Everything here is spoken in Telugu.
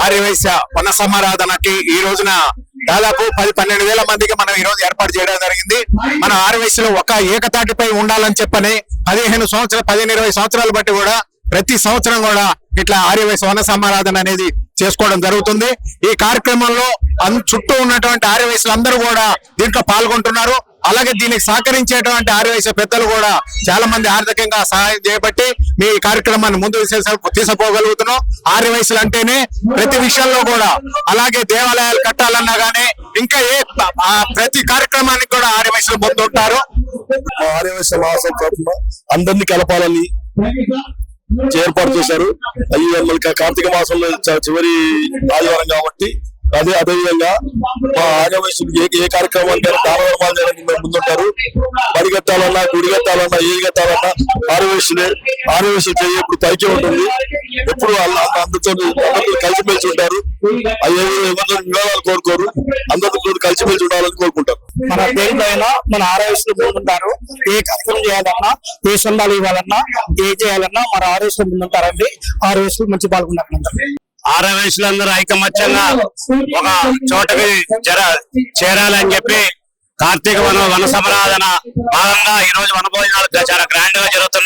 ఆర్యవైశ్య వనసమారాధనకి ఈ రోజున దాదాపు పది పన్నెండు వేల మందికి మనం ఈ రోజు ఏర్పాటు చేయడం జరిగింది. మన ఆర్యవైశ్యలో ఒక ఏకతాటిపై ఉండాలని చెప్పని పదిహేను సంవత్సరాలు పదిహేను ఇరవై సంవత్సరాలు బట్టి కూడా ప్రతి సంవత్సరం కూడా ఇట్లా ఆర్యవైశ్య వన సమారాధన అనేది చేసుకోవడం జరుగుతుంది. ఈ కార్యక్రమంలో అన్- చుట్టూ ఉన్నటువంటి ఆర్యవైశ్యులు అందరూ కూడా దీంట్లో పాల్గొంటున్నారు. అలాగే దీనికి సహకరించేటువంటి ఆర్యవైశ్య పెద్దలు కూడా చాలా మంది ఆర్థికంగా సహాయం చేయబట్టి మీ కార్యక్రమాన్ని ముందు తీసే- తీసుకుపోగలుగుతున్నాం వయసులు అంటేనే ప్రతి విషయంలో కూడా అలాగే దేవాలయాలు కట్టాలన్నా గానీ ఇంకా ఏ ఆ ప్రతి కార్యక్రమానికి కూడా ఆర్యవైశ్యులు ముందుంటారు మా ఆర్యవైశ్య మహాసభ తరఫున అందరినీ కలపాలని ఏర్పాటు చేశారు. అయ్యి కార్తీక మాసంలో చివరి ఆదివారం కాబట్టి అదే అదే విధంగా మా ఆర్యవైశ్యులు ఏ ఏ కార్యక్రమానికి దాన చేయడానికి మేము ముందుంటారు. పరిగెత్తాలన్నా గుడిగెత్తాలన్నా ఏ గెత్తాలన్నా ఏది కట్టాలన్నా చేయ ఎప్పుడు పైకి ఉంటుంది. ఎప్పుడు వాళ్ళ అందరితో అందరితో కలిసిమెలిసి ఉంటారు. అయ్యే ఎవరితో వివాదాలు కోరుకోరు. అందరితో కలిసిమెలిసి ఉండాలని కోరుకుంటారు. మన దేంట్లో మన ఆరోగ్యం ముందుంటారు. ఏ కార్యక్రమం చేయాలన్నా ఏ సందాలు ఇవ్వాలన్నా ఏ చేయాలన్నా మన ఆరోగ్యం ముందుంటారండి. ఆరోగ్యం మంచి పాల్గొంటారు ఆరవేశులందరూ ఐకమత్యంగా ఒక చోటకి జర చేరాలని చెప్పి కార్తీక వన వన సమరాధన భాగంగా ఈ రోజు వన భోజనాలు చాలా గ్రాండ్గా జరుగుతున్నాయి.